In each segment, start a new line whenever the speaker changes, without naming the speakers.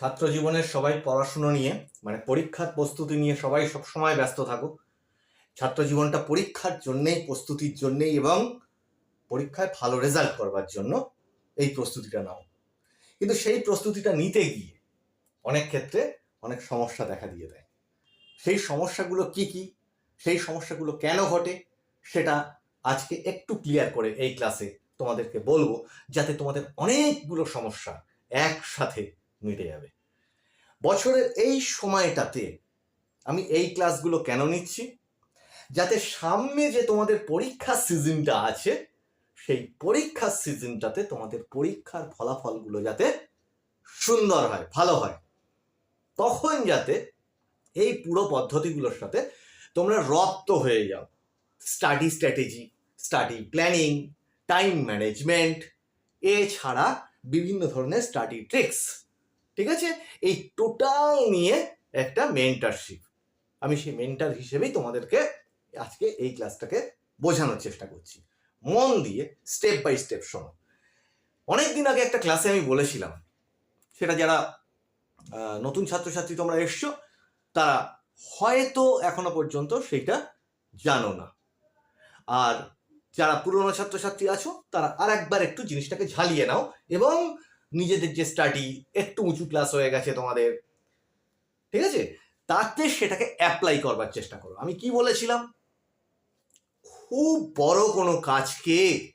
ছাত্র জীবনের সবাই পড়াশুনো নিয়ে মানে পরীক্ষার প্রস্তুতি নিয়ে সবাই সব সময় ব্যস্ত থাকুক। ছাত্র জীবনটা পরীক্ষার জন্যেই, প্রস্তুতির জন্যেই এবং পরীক্ষায় ভালো রেজাল্ট করবার জন্য এই প্রস্তুতিটা নাও। কিন্তু সেই প্রস্তুতিটা নিতে গিয়ে অনেক ক্ষেত্রে অনেক সমস্যা দেখা দিয়ে দেয়। সেই সমস্যাগুলো কি কি? সেই সমস্যাগুলো কেন ঘটে? সেটা আজকে একটু ক্লিয়ার করে এই ক্লাসে তোমাদেরকে বলব, যাতে তোমাদের অনেকগুলো সমস্যা একসাথে মিটে যাবে। বছরের এই সময়টাতে আমি এই ক্লাসগুলো কেন নিচ্ছি? যাতে সামনে যে তোমাদের পরীক্ষার সিজনটা আছে, সেই পরীক্ষার সিজনটাতে তোমাদের পরীক্ষার ফলাফলগুলো যাতে সুন্দর হয়, ভালো হয়। তখন যাতে এই পুরো পদ্ধতিগুলোর সাথে তোমরা রপ্ত হয়ে যাও। Study strategy, study planning, time management, এছাড়া বিভিন্ন ধরনের স্টাডি ট্রিক্স। ঠিক আছে? এই টোটাল নিয়ে একটা মেন্টারশিপ আমি সেই মেন্টার হিসেবেই তোমাদেরকে আজকে এই ক্লাসটাকে বোঝানোর চেষ্টা করছি। মন দিয়ে স্টেপ বাই স্টেপ শোনো। অনেক দিন আগে একটা ক্লাসে আমি বলেছিলাম, সেটা যারা নতুন ছাত্রছাত্রী তোমরা এসছো, তারা হয়তো এখনও পর্যন্ত সেটা জানো না। আর যারা পুরনো ছাত্রছাত্রী আছো, তারা আর একবার একটু জিনিসটাকে ঝালিয়ে নাও এবং নিজেদের যে স্টাডি একটু উঁচু ক্লাস হয়ে গেছে তোমাদের। ঠিক আছে? তাতে সেটাকে অ্যাপ্লাই করবার চেষ্টা করো। আমি কি বলেছিলাম? খুব বড় কোনো কাজকে,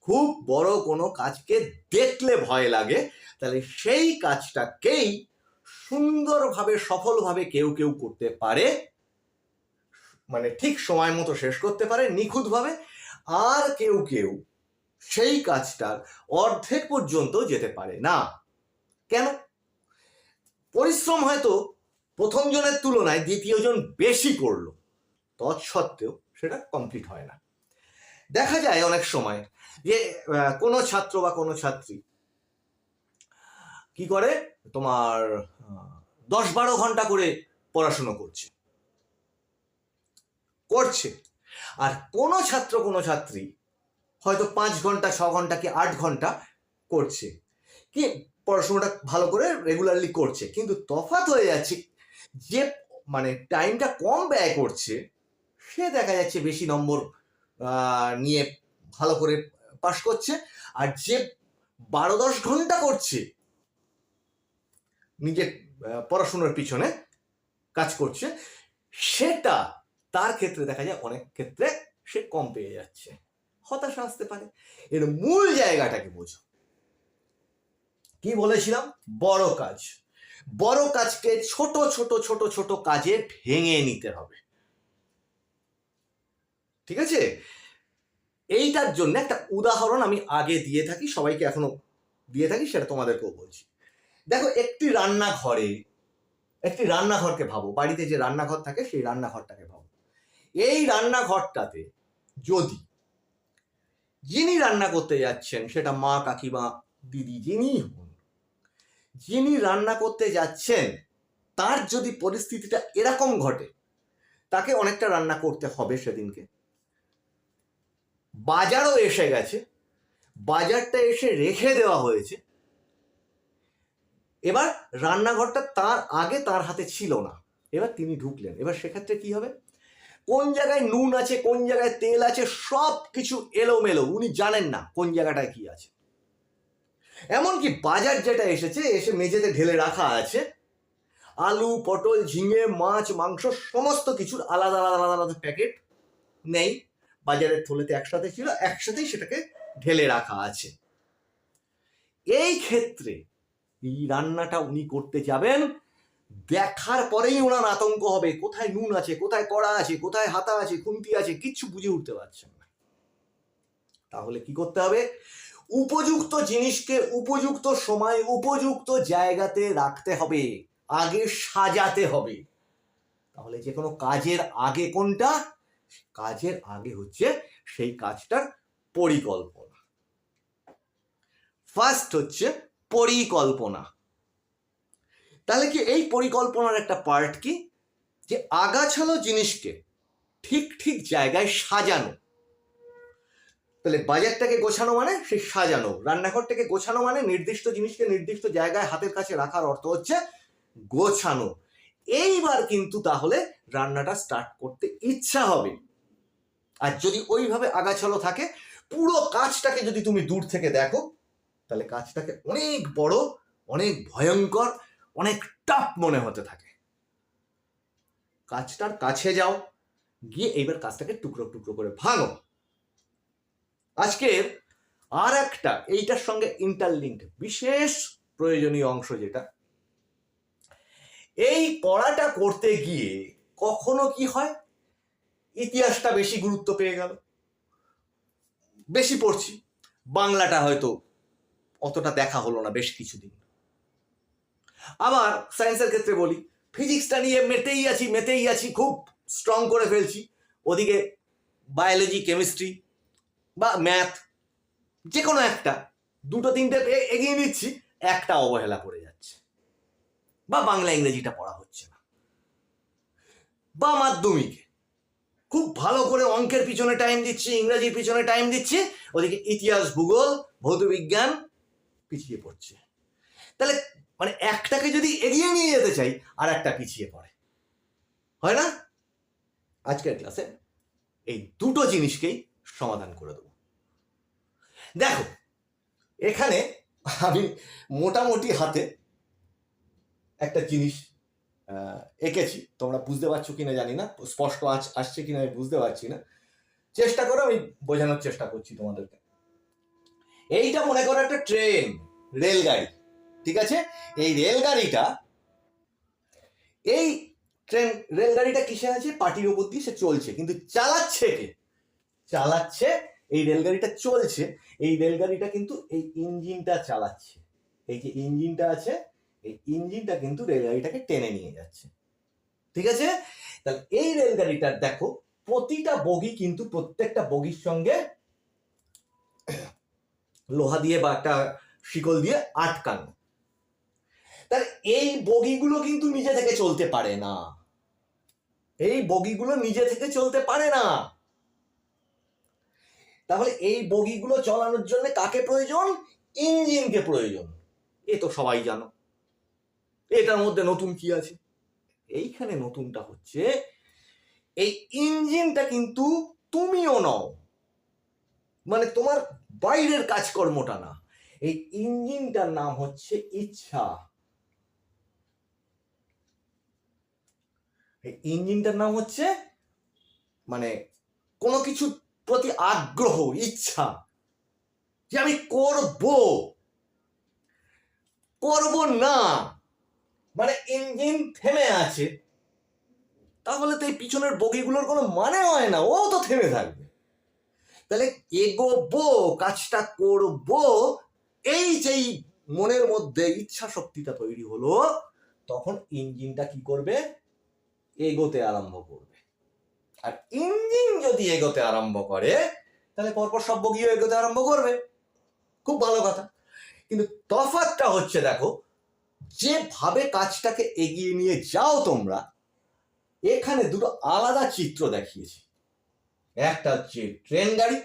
খুব বড় কোনো কাজকে দেখলে ভয় লাগে। তাহলে সেই কাজটাকেই সুন্দরভাবে, সফলভাবে কেউ কেউ করতে পারে। মানে ঠিক সময় মতো শেষ করতে পারে, নিখুঁতভাবে। আর কেউ কেউ সেই কাজটার অর্ধেক পর্যন্ত যেতে পারে না। কেন? পরিশ্রম হয়তো প্রথম জনের তুলনায় দ্বিতীয় জন বেশি করল। তৎসত্ত্বেও সেটা কমপ্লিট হয় না। দেখা যায় অনেক সময় যে কোনো ছাত্র বা কোনো ছাত্রী কি করে? তোমার দশ বারো ঘণ্টা করে পড়াশুনো করছে। করছে। আর কোনো ছাত্র, কোনো ছাত্রী হয়তো পাঁচ ঘণ্টা, ছ ঘণ্টা কি আট ঘণ্টা করছে। কি পড়াশোনাটা ভালো করে রেগুলারলি করছে। কিন্তু তফাৎ হয়ে যাচ্ছে যে মানে টাইমটা কম ব্যয় করছে, সে দেখা যাচ্ছে বেশি নম্বর নিয়ে ভালো করে পাশ করছে। আর যে বারো দশ ঘণ্টা করছে, নিজের পড়াশোনার পিছনে কাজ করছে, সেটা তার ক্ষেত্রে দেখা যায়, অনেক ক্ষেত্রে সে কম পেয়ে যাচ্ছে। হতাশা আসতে পারে। এর মূল জায়গাটাকে বোঝো। কি বলেছিলাম? বড় কাজ। বড় কাজকে ছোট ছোট ছোট ছোট কাজে ভেঙে নিতে হবে। ঠিক আছে? এইটার জন্য একটা উদাহরণ আমি আগে দিয়ে থাকি, সবাইকে এখনও দিয়ে থাকি, সেটা তোমাদেরকেও বলছি। দেখো, একটি রান্নাঘরে, একটি রান্নাঘরকে ভাবো। বাড়িতে যে রান্নাঘর থাকে, সেই রান্নাঘরটাকে ভাবো। এই রান্নাঘরটাতে যদি যিনি রান্না করতে যাচ্ছেন, সেটা মা, কাকিমা, দিদি যিনি হন, যিনি রান্না করতে যাচ্ছেন, তার যদি পরিস্থিতিটা এরকম ঘটে, তাকে অনেকটা রান্না করতে হবে সেদিনকে। বাজারও এসে গেছে, বাজারটা এসে রেখে দেওয়া হয়েছে। এবার রান্নাঘরটা তার আগে তার হাতে ছিল না, এবার তিনি ঢুকলেন। এবার সেক্ষেত্রে কি হবে? কোন জায়গায় নুন আছে, কোন জায়গায় তেল আছে সব কিছু এলোমেলো। উনি জানেন না কোন জায়গাটায় কি আছে। এমনকি বাজার যেটা এসেছে, এসে মেঝেতে ঢেলে রাখা আছে। আলু, পটল, ঝিঙে, মাছ, মাংস, সমস্ত কিছুর আলাদা আলাদা আলাদা আলাদা প্যাকেট নেই। বাজারের থলেতে একসাথে ছিল, একসাথেই সেটাকে ঢেলে রাখা আছে। এই ক্ষেত্রে এই রান্নাটা উনি করতে যাবেন দেখার পরেই ওনার আতঙ্ক হবে। কোথায় নুন আছে, কোথায় কড়া আছে, কোথায় হাতা আছে, খুন্তি আছে, কিচ্ছু বুঝে উঠতে পারছেন না। তাহলে কি করতে হবে? উপযুক্ত জিনিসকে উপযুক্ত সময়, উপযুক্ত জায়গাতে রাখতে হবে। আগে সাজাতে হবে। তাহলে যে কোনো কাজের আগে কোনটা? কাজের আগে হচ্ছে সেই কাজটার পরিকল্পনা। ফার্স্ট হচ্ছে পরিকল্পনা। তাহলে কি এই পরিকল্পনার একটা পার্ট কি? যে আগাছালো জিনিসকে ঠিক ঠিক জায়গায় সাজানো। তাহলে বাজারটাকে গোছানো মানে সেই সাজানো। রান্নাঘরটাকে গোছানো মানে নির্দিষ্ট জিনিসকে নির্দিষ্ট জায়গায় হাতের কাছে রাখার অর্থ হচ্ছে গোছানো। এইবার কিন্তু তাহলে রান্নাটা স্টার্ট করতে ইচ্ছা হবে। আর যদি ওইভাবে আগাছালো থাকে, পুরো কাজটাকে যদি তুমি দূর থেকে দেখো, তাহলে কাজটাকে অনেক বড়, অনেক ভয়ঙ্কর অনেক টাফ মনে হতে থাকে। কাজটার কাছে যাও, গিয়ে এইবার কাজটাকে টুকরো টুকরো করে ভাঙো। আজকের আর একটা, এইটার সঙ্গে ইন্টারলিঙ্ক বিশেষ প্রয়োজনীয় অংশ যেটা, এই পড়াটা করতে গিয়ে কখনো কি হয়? ইতিহাসটা বেশি গুরুত্ব পেয়ে গেল। বেশি পড়ছি। বাংলাটা হয়তো অতটা দেখা হলো না বেশ কিছুদিন। আবার সায়েন্সের ক্ষেত্রে বলি ফিজিক্সটা নিয়ে মেতেই আছি মেতেই আছি, খুব স্ট্রং করে ফেলছি। ওদিকে বায়োলজি কেমিস্ট্রি বা ম্যাথ যে কোনো একটা, দুটো, তিনটে এগিয়ে নিচ্ছি, একটা অবহেলা করে যাচ্ছে। বা বাংলা ইংরেজিটা পড়া হচ্ছে না। বা মাধ্যমিকে খুব ভালো করে অঙ্কের পিছনে টাইম দিচ্ছি, ইংরেজির পিছনে টাইম দিচ্ছি, ওদিকে ইতিহাস, ভূগোল ভৌতবিজ্ঞান পিছিয়ে পড়ছে। তাহলে মানে একটাকে যদি এগিয়ে নিয়ে যেতে চাই, আর একটা পিছিয়ে পড়ে। হয় না? আজকের ক্লাসে এই দুটো জিনিসকেই সমাধান করে দেবো। দেখো, এখানে আমি মোটামুটি হাতে একটা জিনিস এঁকেছি। তোমরা বুঝতে পারছ কিনা জানি না। স্পষ্ট আজ আসছে কিনা আমি বুঝতে পারছি না। চেষ্টা করো আমি বোঝানোর চেষ্টা করছি তোমাদেরকে। এইটা মনে করো একটা ট্রেন, রেলগাড়ি। ঠিক আছে? এই রেলগাড়িটা, এই ট্রেন, রেলগাড়িটা কিসে আছে? পাটির উপর দিয়ে সে চলছে। কিন্তু চালাচ্ছে কে? চালাচ্ছে, এই রেলগাড়িটা চলছে। এই রেলগাড়িটা কিন্তু এই ইঞ্জিনটা চালাচ্ছে। এই যে ইঞ্জিনটা আছে, এই ইঞ্জিনটা কিন্তু রেলগাড়িটাকে টেনে নিয়ে যাচ্ছে। ঠিক আছে? তাহলে এই রেলগাড়িটার দেখো, প্রতিটা বগি কিন্তু প্রত্যেকটা বগির সঙ্গে লোহা দিয়ে বা একটা শিকল দিয়ে আটকানো। তাহলে এই বগিগুলো কিন্তু নিজে থেকে চলতে পারে না। এই বগিগুলো নিজে থেকে চলতে পারে না। তাহলে এই বগিগুলো চলানোর জন্য কাকে প্রয়োজন? ইঞ্জিনকে প্রয়োজন। এ তো সবাই জানো। এটার মধ্যে নতুন কি আছে? এইখানে নতুনটা হচ্ছে, এই ইঞ্জিনটা কিন্তু তুমিও নও। মানে তোমার বাইরের কাজকর্মটা না। এই ইঞ্জিনটার নাম হচ্ছে ইচ্ছা। ইঞ্জিনটার নাম হচ্ছে মানে কোনো কিছু প্রতি আগ্রহ, ইচ্ছা যে আমি করব। করব না। মানে ইঞ্জিন থেমে আছে, তাহলে তো এই পিছনের বগিগুলোর কোনো মানে হয় না, ও তো থেমে থাকবে। তাহলে এগোবো, কাজটা করব, এই যেই মনের মধ্যে ইচ্ছা শক্তিটা তৈরি হলো, তখন ইঞ্জিনটা কি করবে? এগোতে আরম্ভ করবে। আর ইঞ্জিন যদি এগোতে আরম্ভ করে, তাহলে পরপর সব বগিও এগোতে আরম্ভ করবে। খুব ভালো কথা। কিন্তু তফাৎটা হচ্ছে, দেখো, যেভাবে কাজটাকে এগিয়ে নিয়ে যাও তোমরা, এখানে দুটো আলাদা চিত্র দেখিয়েছি। একটা হচ্ছে ট্রেন গাড়ি,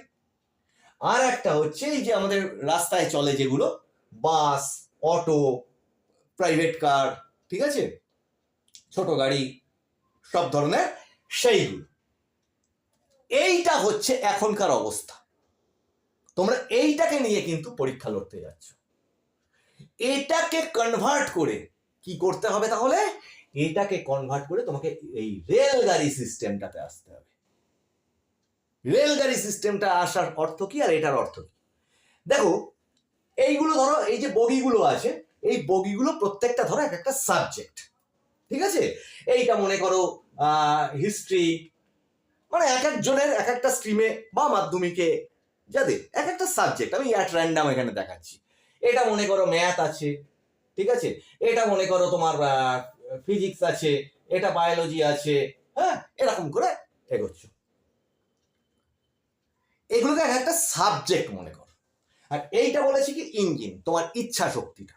আর একটা হচ্ছে এই যে আমাদের রাস্তায় চলে যেগুলো, বাস, অটো, প্রাইভেট কার, ঠিক আছে? ছোট গাড়ি সব ধরনের সেইগুলো। এইটা হচ্ছে এখনকার অবস্থা। তোমরা এইটাকে নিয়ে কিন্তু পরীক্ষা লড়তে যাচ্ছ। এটাকে কনভার্ট করে কি করতে হবে তাহলে? এটাকে কনভার্ট করে তোমাকে এই রেলগাড়ি সিস্টেমটাতে আসতে হবে। রেলগাড়ি সিস্টেমটা আসার অর্থ কি আর এটার অর্থ কি? দেখো, এইগুলো ধরো, এই যে বগিগুলো আছে, এই বগিগুলো প্রত্যেকটা ধরো এক একটা সাবজেক্ট ঠিক আছে? এইটা মনে করো হিস্ট্রি মানে এক একজনের এক একটা স্ট্রিমে বা মাধ্যমিকে যাদের এক একটা সাবজেক্ট আমি অ্যাট র্যান্ডাম এখানে দেখাচ্ছি। এটা মনে করো ম্যাথ আছে, ঠিক আছে? এটা মনে করো তোমার ফিজিক্স আছে, এটা বায়োলজি আছে হ্যাঁ? এরকম করে এগোচ্ছ। এগুলোকে এক একটা সাবজেক্ট মনে করো। আর এইটা বলেছি কি ইঞ্জিন তোমার ইচ্ছা শক্তিটা।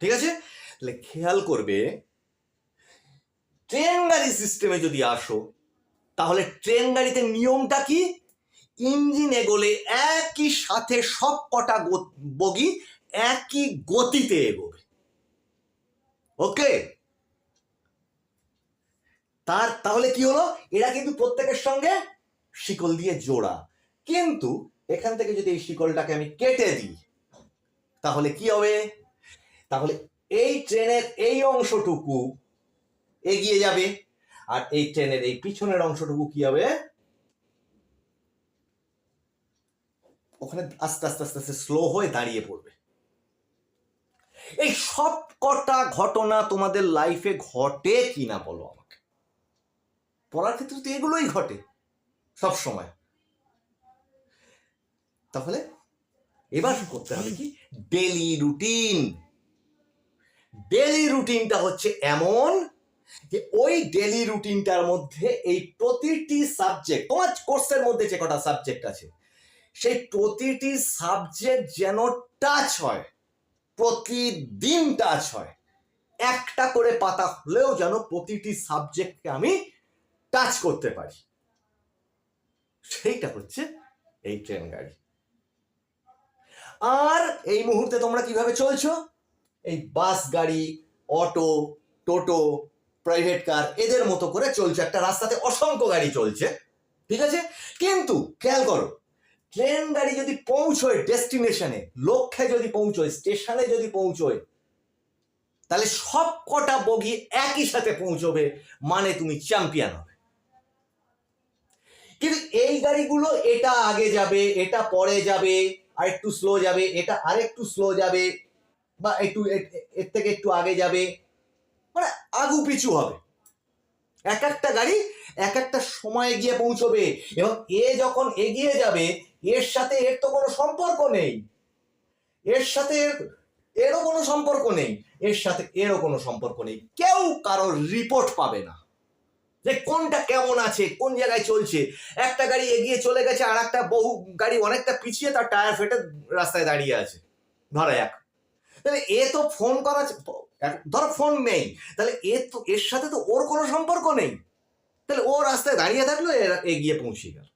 ঠিক আছে? তাহলে খেয়াল করবে ট্রেন গাড়ি সিস্টেমে যদি আসো, তাহলে ট্রেন গাড়িতে নিয়মটা কি? ইঞ্জিন এগোলে একই সাথে সব কটা বগি একই গতিতে এগোবে। ওকে তার, তাহলে কি হলো? এরা কিন্তু প্রত্যেকের সঙ্গে শিকল দিয়ে জোড়া। কিন্তু এখান থেকে যদি এই শিকলটাকে আমি কেটে দিই, তাহলে কি হবে? তাহলে এই ট্রেনের এই অংশটুকু এগিয়ে যাবে আর এই ট্রেনের এই পিছনের অংশটুকু কি হবে? ওখানে আস্তে আস্তে আস্তে আস্তে স্লো হয়ে দাঁড়িয়ে পড়বে। এই সব কটা ঘটনা তোমাদের লাইফে ঘটে কিনা বলো আমাকে। পড়ার ক্ষেত্রে তো এগুলোই ঘটে সব সময়। তাহলে এবার করতে হবে কি? ডেলি রুটিন ডেলি রুটিনটা হচ্ছে এমন যে ওই ডেলি রুটিনটার মধ্যে এই প্রতিটি সাবজেক্ট তোমার কোর্সের মধ্যে যে কটা সাবজেক্ট আছে, সেই প্রতিটি সাবজেক্ট যেন টাচ হয়, প্রতিদিন টাচ হয়, একটা করে পাতা হলেও যেন প্রতিটি সাবজেক্টকে আমি টাচ করতে পারি। সেইটা হচ্ছে এই ট্রেন গাড়ি। আর এই মুহূর্তে তোমরা কীভাবে চলছো? এই বাস, গাড়ি, অটো, টোটো প্রাইভেট কার এদের মতো করে চলছে। একটা রাস্তাতে অসংখ্য গাড়ি চলছে। ঠিক আছে? কিন্তু খেয়াল করো, ট্রেন গাড়ি যদি পৌঁছয় ডেস্টিনেশনে লক্ষ্যে যদি পৌঁছয় স্টেশনে যদি পৌঁছয়, তাহলে সব কটা বগি একই সাথে পৌঁছবে মানে তুমি চ্যাম্পিয়ন হবে। কিন্তু এই গাড়িগুলো এটা আগে যাবে, এটা পরে যাবে, আর একটু স্লো যাবে, এটা আরেকটু স্লো যাবে বা একটু এর থেকে একটু আগে যাবে মানে আগু পিছু হবে। এক একটা গাড়ি এক একটা সময়ে গিয়ে পৌঁছবে এবং এ যখন এগিয়ে যাবে, এর সাথে এর তো কোনো সম্পর্ক নেই। এর সাথে এরও কোনো সম্পর্ক নেই। এর সাথে এরও কোনো সম্পর্ক নেই। কেউ কারোর রিপোর্ট পাবে না। যে কোনটা কেমন আছে, কোন জায়গায় চলছে। একটা গাড়ি এগিয়ে চলে গেছে আর একটা বহু, গাড়ি অনেকটা পিছিয়ে তার টায়ার ফেটে রাস্তায় দাঁড়িয়ে আছে। ধরা যাক তাহলে এ তো ফোন করা ধর ফোন নেই তাহলে এ তো, এর সাথে তো ওর কোনো সম্পর্ক নেই। তাহলে ও রাস্তায় দাঁড়িয়ে থাকল এগিয়ে পৌঁছে গেল।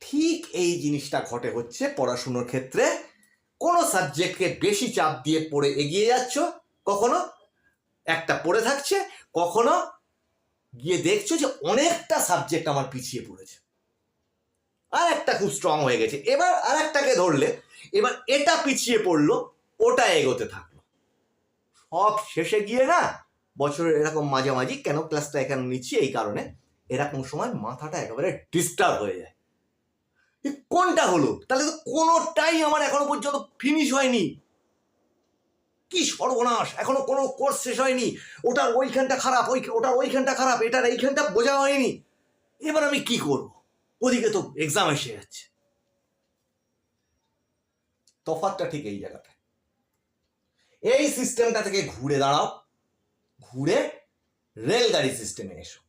ঠিক এই জিনিসটা ঘটে হচ্ছে পড়াশুনোর ক্ষেত্রে। কোনো সাবজেক্টকে বেশি চাপ দিয়ে পড়ে এগিয়ে যাচ্ছ, কখনো একটা পড়ে থাকছে, কখনো গিয়ে দেখছ যে অনেকটা সাবজেক্ট আমার পিছিয়ে পড়েছে। আর একটা খুব স্ট্রং হয়ে গেছে। এবার আর একটাকে ধরলে এবার এটা পিছিয়ে পড়ল, ওটা এগোতে থাকল। সব শেষে গিয়ে না, বছরের এরকম মাঝামাঝি, কেন ক্লাসটা এখানে নিচ্ছি এই কারণে, এরকম সময় মাথাটা একেবারে ডিস্টার্ব হয়ে যায়। কোনটা হলো? তাহলে তো কোনোটাই আমার এখনও পর্যন্ত ফিনিশ হয়নি। কি সর্বনাশ, এখনও কোনো কোর্স শেষ হয়নি। ওটার ওইখানটা খারাপ, ওই, ওটার ওইখানটা খারাপ, এটার এইখানটা বোঝা হয়নি। এবার আমি কি করব? ওদিকে তো এক্সাম এসে যাচ্ছে। তফাৎটা ঠিক এই জায়গাটা এই সিস্টেমটা থেকে ঘুরে দাঁড়াও, ঘুরে রেলগাড়ি সিস্টেমে এসো।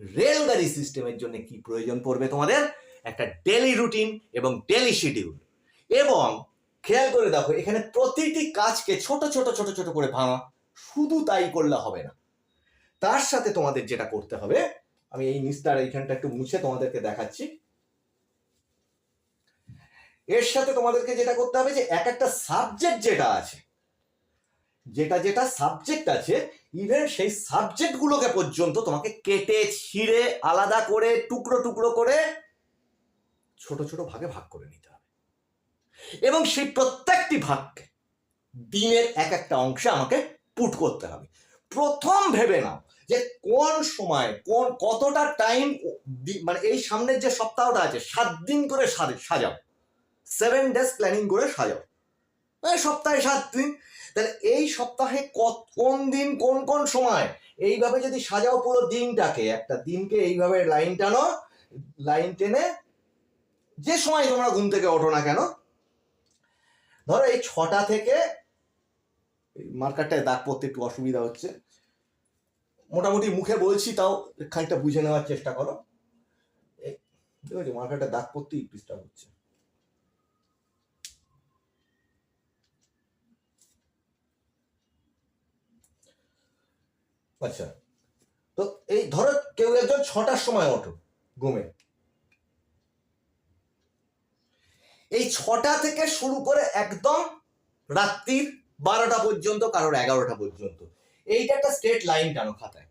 রেলগাড়ি সিস্টেমের জন্য কি প্রয়োজন পড়বে তোমাদের? একটা ডেলি রুটিন এবং ডেলি শিডিউল এবং খেয়াল করে দেখো, এখানে প্রতিটি কাজকে ছোট ছোট ছোট ছোট করে ভাঙা, শুধু তাই করলে হবে না। তার সাথে তোমাদের যেটা করতে হবে, আমি এই নিচটার এইখানটা একটু মুছে তোমাদেরকে দেখাচ্ছি। এর সাথে তোমাদেরকে যেটা করতে হবে যে এক একটা সাবজেক্ট যেটা আছে, যেটা যেটা সাবজেক্ট আছে ইভেন সেই সাবজেক্টগুলোকে পর্যন্ত তোমাকে কেটে, ছিঁড়ে, আলাদা করে, টুকরো টুকরো করে ছোট ছোট ভাগে ভাগ করে নিতে হবে। এবং সেই প্রত্যেকটি ভাগকে দিনের এক একটা অংশে আমাকে পুট করতে হবে। প্রথম ভেবে নাও যে কোন সময়, কোন, কতটা টাইম মানে এই সামনের যে সপ্তাহটা আছে, সাত দিন করে সাজ- সাজাও। সেভেন ডেজ প্ল্যানিং করে সাজাও। মানে সপ্তাহে সাত দিন। তাহলে এই সপ্তাহে কোন দিন, কোন কোন সময়? এইভাবে যদি সাজাও পুরো দিনটাকে, একটা দিনকে এইভাবে লাইন টানো লাইন টেনে যে সময় তোমরা ঘুম থেকে ওঠো না কেন, ধরো এই ছটা থেকে মার্কারটায় দাগ পড়তে একটু অসুবিধা হচ্ছে। মোটামুটি মুখে বলছি তাও, খানিকটা বুঝে নেওয়ার চেষ্টা করো। এই দেখো মার্কারটা দাগ পড়তেই ডিস্টার্ব হচ্ছে। আচ্ছা। তো এই ধরো কেউ একজন ছটার সময় ওঠো ঘুমে। এই ছটা থেকে শুরু করে একদম রাত্রির বারোটা পর্যন্ত, কারোর এগারোটা পর্যন্ত। এইটা একটা স্টেট লাইন কেন খাতায়।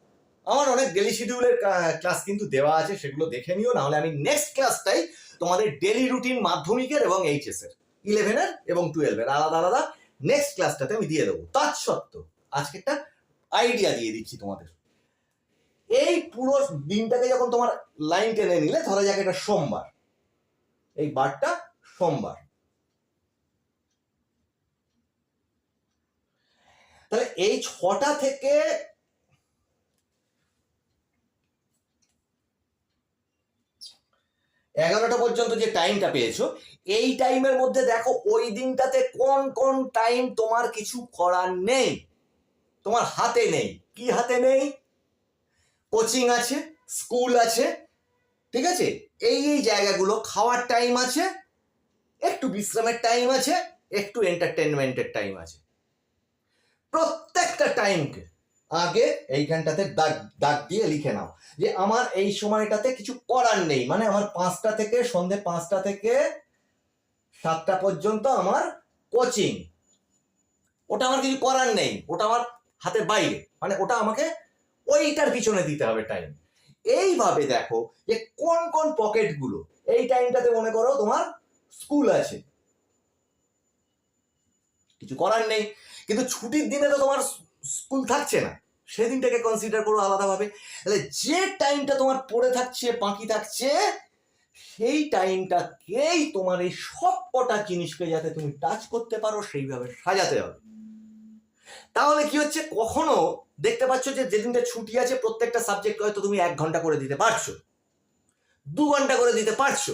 আমার অনেক ডেলি শিডিউলের ক্লাস কিন্তু দেওয়া আছে, সেগুলো দেখে নিও, নাহলে আমি নেক্সট ক্লাসটাই তোমাদের ডেলি রুটিন মাধ্যমিকের এবং এইচএস এর ইলেভেনের এবং টুয়েলভের আলাদা আলাদা নেক্সট ক্লাসটাতে আমি দিয়ে দেবো। তার সত্ত্বেও আজকেরটা আইডিয়া দিয়ে দিচ্ছি তোমাদের। এই পুরো দিনটাকে যখন তোমার লাইন টেনে নিলে, ধরা যাক এটা সোমবার। এই বারটা সোমবার। তাহলে এই ছটা থেকে এগারোটা পর্যন্ত যে টাইমটা পেয়েছ, এই টাইমের মধ্যে দেখো ওই দিনটাতে কোন কোন টাইম তোমার কিছু করার নেই। তোমার হাতে নেই। কি হাতে নেই? কোচিং আছে, স্কুল আছে, ঠিক আছে? এই এই জায়গাগুলো খাওয়ার টাইম আছে, একটু বিশ্রামের টাইম আছে, একটু এন্টারটেনমেন্টের টাইম আছে। প্রত্যেকটা টাইমকে আগে এইখানটাতে দাগ দাগ দিয়ে লিখে নাও যে আমার এই সময়টাতে কিছু করার নেই। মানে আমার পাঁচটা থেকে, সন্ধে পাঁচটা থেকে সাতটা পর্যন্ত আমার কোচিং। ওটা আমার কিছু করার নেই। ওটা আমার হাতের বাইরে। মানে ওটা আমাকে ওইটার পিছনে দিতে হবে টাইম এইভাবে দেখো যে কোন কোন পকেটগুলো এই টাইমটাতে মনে করো তোমার স্কুল আছে। কিছু করার নেই। কিন্তু ছুটির দিনে তো তোমার স্কুল থাকছে না। সেদিনটাকে কনসিডার করো আলাদাভাবে। তাহলে যে টাইমটা তোমার পড়ে থাকছে, বাকি থাকছে, সেই টাইমটাকেই তোমার এই সব কটা জিনিসকে যাতে তুমি টাচ করতে পারো, সেইভাবে সাজাতে হবে। তাহলে কি হচ্ছে? কখনো দেখতে পাচ্ছ যে যেদিনটা ছুটি আছে প্রত্যেকটা সাবজেক্ট হয়তো তুমি এক ঘণ্টা করে দিতে পারছ। দু ঘণ্টা করে দিতে পারছ।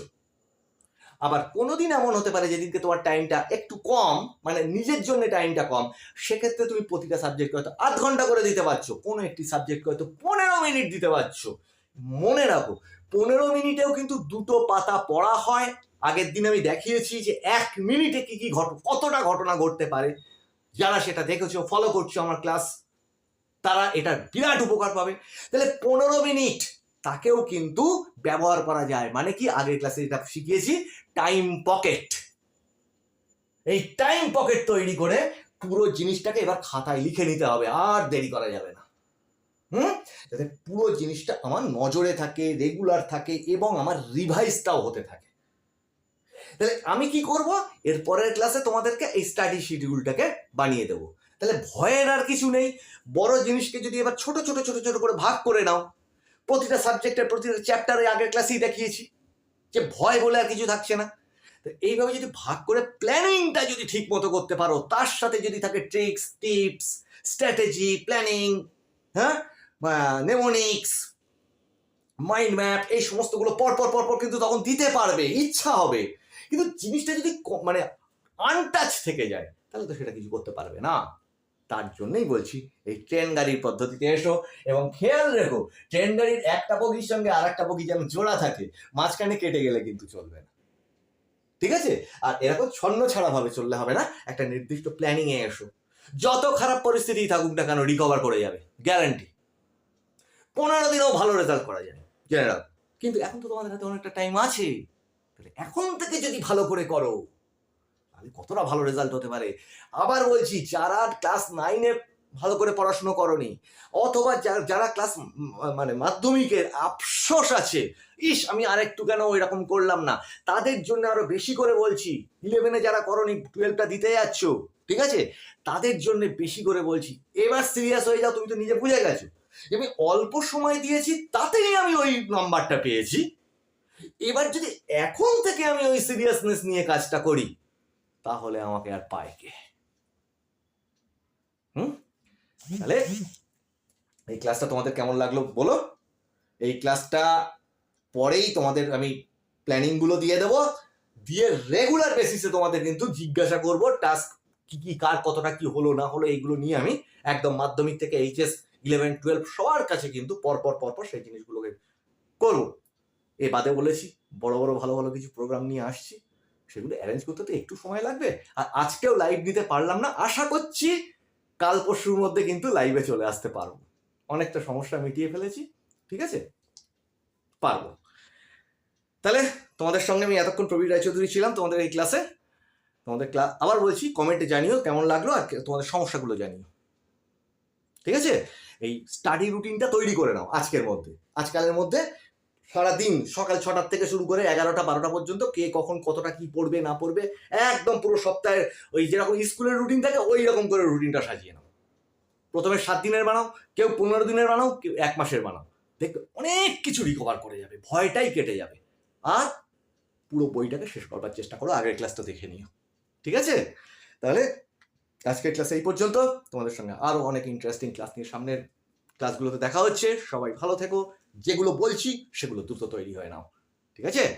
আবার কোনোদিন এমন হতে পারে যেদিনকে তোমার টাইমটা একটু কম মানে নিজের জন্য টাইমটা কম, সেক্ষেত্রে তুমি প্রতিটা সাবজেক্ট হয়তো আধ ঘণ্টা করে দিতে পারছ। কোনো একটি সাবজেক্ট হয়তো পনেরো মিনিট দিতে পারছ। মনে রাখো, পনেরো মিনিটেও কিন্তু দুটো পাতা পড়া হয়। আগের দিন আমি দেখিয়েছি যে এক মিনিটে কি কি ঘট, কতটা ঘটনা ঘটতে পারে। যারা সেটা দেখেছ ফলো করছ আমার ক্লাস তারা এটার বিরাট উপকার পাবে। তাহলে পনেরো মিনিট তাকেও কিন্তু ব্যবহার করা যায়। মানে কি? আগের ক্লাসে যেটা শিখিয়েছি টাইম পকেট এই টাইম পকেট তৈরি করে পুরো জিনিসটাকে এবার খাতায় লিখে নিতে হবে, আর দেরি করা যাবে না। হুম? যাতে পুরো জিনিসটা আমার নজরে থাকে রেগুলার থাকে, এবং আমার রিভাইজটাও হতে থাকে। তাহলে আমি কি করব? এর পরের ক্লাসে তোমাদেরকে এই স্টাডি শিডিউলটাকে বানিয়ে দেবো। তাহলে ভয়ের আর কিছু নেই। বড় জিনিসকে যদি এবার ছোট ছোট ছোট ছোট করে ভাগ করে নাও, প্রতিটা সাবজেক্টের প্রতিটা চ্যাপ্টারে আগের ক্লাসেই দেখিয়েছি, যে ভয় বলে আর কিছু থাকছে না। তো এইভাবে যদি ভাগ করে প্ল্যানিংটা যদি ঠিক মতো করতে পারো, তার সাথে যদি থাকে ট্রিক্স টিপস স্ট্র্যাটেজি প্ল্যানিং হ্যাঁ? নেমোনিক্স মাইন্ড ম্যাপ এই সমস্তগুলো পর পর পর পর কিন্তু তখন দিতে পারবে, ইচ্ছা হবে। কিন্তু জিনিসটা যদি মানে আনটাচ থেকে যায়, তাহলে তো সেটা কিছু করতে পারবে না। তার জন্যই বলছি, এই ট্রেন গাড়ির পদ্ধতিতে এসো এবং খেয়াল রেখো ট্রেন গাড়ির একটা বগির সঙ্গে আর একটা বগি যেন জোড়া থাকে, মাঝখানে কেটে গেলে কিন্তু চলবে না। ঠিক আছে? আর এরকম ছন্ন ছাড়া ভাবে চললে হবে না, একটা নির্দিষ্ট প্ল্যানিং এ এসো। যত খারাপ পরিস্থিতি থাকুক না কেন রিকভার করে যাবে গ্যারান্টি পনেরো দিনেও ভালো রেজাল্ট করা যায়। জেনে রাখো কিন্তু এখন তো তোমাদের হাতে অনেকটা টাইম আছে। তাহলে এখন থেকে যদি ভালো করে করো, তাহলে কতটা ভালো রেজাল্ট হতে পারে? আবার বলছি, যারা ক্লাস নাইনে ভালো করে পড়াশুনো করনি, অথবা যারা ক্লাস মানে মাধ্যমিকের আফসোস আছে, ইস, আমি আরেকটু কেন এরকম করলাম না? তাদের জন্য আরও বেশি করে বলছি ইলেভেনে যারা করনি টুয়েলভটা দিতে যাচ্ছ, ঠিক আছে? তাদের জন্য বেশি করে বলছি, এবার সিরিয়াস হয়ে যাও, তুমি তো নিজে বুঝে গেছো। আমি অল্প সময় দিয়েছি, তাতেই আমি ওই নাম্বারটা পেয়েছি। এবার যদি এখন থেকে আমি ওই সিরিয়াসনেস নিয়ে কাজটা করি, তাহলে আমাকে আর পায় কে? হুম? তাহলে এই ক্লাসটা তোমাদের কেমন লাগল বলো? এই ক্লাসটা পরেই তোমাদের আমি প্ল্যানিংগুলো দিয়ে দেবো। দিয়ে রেগুলার বেসিসে তোমাদের কিন্তু জিজ্ঞাসা করব টাস্ক কি কি, কার কতটা কি হলো, না হলো, এইগুলো নিয়ে আমি একদম মাধ্যমিক থেকে এইচএস ইলেভেন টুয়েলভ সবার কাছে কিন্তু পরপর পরপর সেই জিনিসগুলোকে করব। এ বাদে বলেছি, বড় বড় ভালো ভালো কিছু প্রোগ্রাম নিয়ে আসছি, সেগুলো অ্যারেঞ্জ করতে তো একটু সময় লাগবে। আর আজকেও লাইভ নিতে পারলাম না, আশা করছি কাল পরশুর মধ্যে কিন্তু লাইভে চলে আসতে পারব। অনেকটা সমস্যা মিটিয়ে ফেলেছি, ঠিক আছে? পারব। তাহলে তোমাদের সঙ্গে আমি এতক্ষণ প্রবীর রায়চৌধুরী ছিলাম, তোমাদের এই ক্লাসে তোমাদের ক্লাস আবার বলছি কমেন্টে জানিও কেমন লাগল আর তোমাদের সমস্যাগুলো জানিও। ঠিক আছে? এই স্টাডি রুটিনটা তৈরি করে নাও আজকের মধ্যে। আজকালের মধ্যে সারাদিন সকাল ছটার থেকে শুরু করে এগারোটা, বারোটা পর্যন্ত কে কখন কতটা কি পড়বে, না পড়বে, একদম পুরো সপ্তাহের ওই যেরকম স্কুলের রুটিন থাকে, ওই রকম করে রুটিনটা সাজিয়ে নাও। প্রথমে সাত দিনের বানাও, কেউ পনেরো দিনের বানাও, কেউ এক মাসের বানাও। দেখবে অনেক কিছু রিকভার করে যাবে, ভয়টাই কেটে যাবে। আর পুরো বইটাকে শেষ করবার চেষ্টা করো, আগের ক্লাসটা দেখে নিও। ঠিক আছে? তাহলে আজকের ক্লাস এই পর্যন্ত। তোমাদের সঙ্গে আরও অনেক ইন্টারেস্টিং ক্লাস নিয়ে সামনের ক্লাসগুলোতে দেখা হচ্ছে। সবাই ভালো থেকো। যেগুলো বলছি, সেগুলো দ্রুত তৈরি হয়ে নাও। ঠিক আছে?